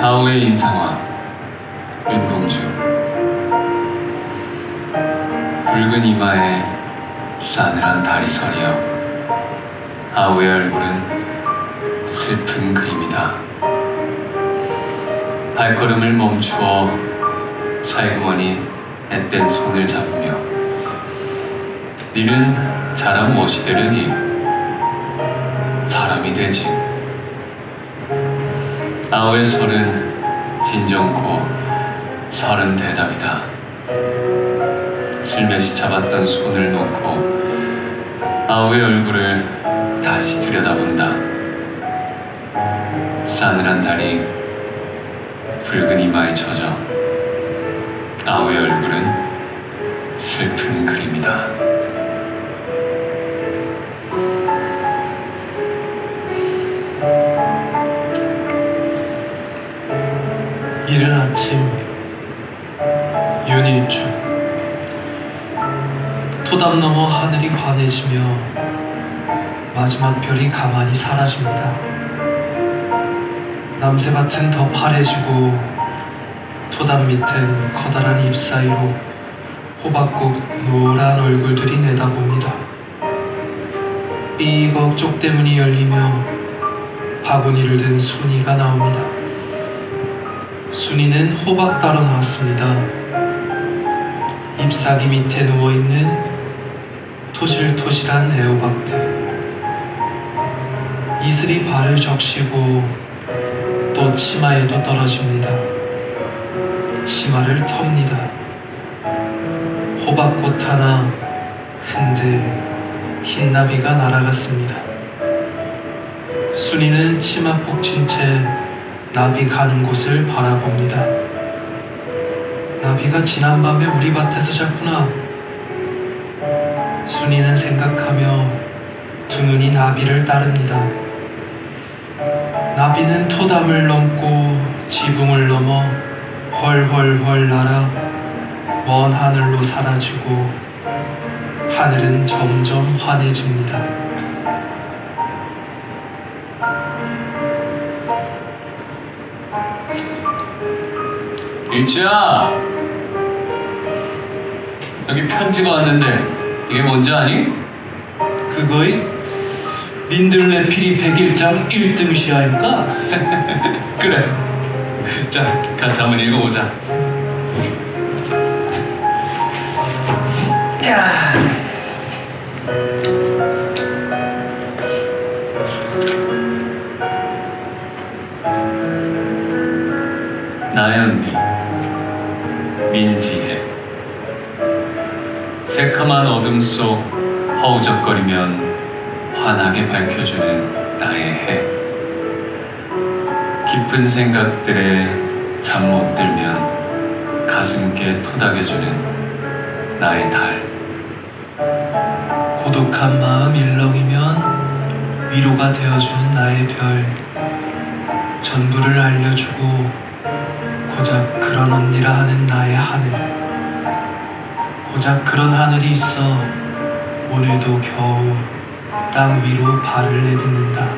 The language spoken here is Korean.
하우의 인상화 윤동주 붉은 이마에 싸늘한 다리설이여 하우의 얼굴은 슬픈 그림이다. 발걸음을 멈추어 살구머니 앳된 손을 잡으며 니는 자라 무엇이 되려니? 사람이 되지. 아우의 설은 진정코 설은 대답이다. 슬며시 잡았던 손을 놓고 아우의 얼굴을 다시 들여다본다. 싸늘한 달이 붉은 이마에 젖어 아우의 얼굴은 슬픈 그림이다. 이른 아침 윤일주 토담 너머 하늘이 환해지며 마지막 별이 가만히 사라집니다. 남새밭은 더 파래지고 토담 밑엔 커다란 잎 사이로 호박꽃 노란 얼굴들이 내다봅니다. 삐걱 쪽대문이 열리며 바구니를 든 순이가 나옵니다. 순이는 호박 따러 나왔습니다. 잎사귀 밑에 누워있는 토실토실한 애호박들. 이슬이 발을 적시고 또 치마에도 떨어집니다. 치마를 텁니다. 호박꽃 하나 흔들 흰나비가 날아갔습니다. 순이는 치마 폭친 채 나비 가는 곳을 바라봅니다. 나비가 지난밤에 우리 밭에서 잤구나. 순이는 생각하며 두 눈이 나비를 따릅니다. 나비는 토담을 넘고 지붕을 넘어 훨훨훨 날아 먼 하늘로 사라지고 하늘은 점점 환해집니다. 일주야 여기 편지가 왔는데 이게 뭔지 아니? 그거이 민들레 피리 101장 1등 시야인가? 그래 자 같이 한번 읽어보자 나연미 민지혜 새카만 어둠 속 허우적거리면 환하게 밝혀주는 나의 해. 깊은 생각들에 잠 못 들면 가슴께 토닥여주는 나의 달. 고독한 마음 일렁이면 위로가 되어주는 나의 별. 전부를 알려주고 고작 그런 언니라 하는 나의 하늘 고작 그런 하늘이 있어. 오늘도 겨우 땅 위로 발을 내딛는다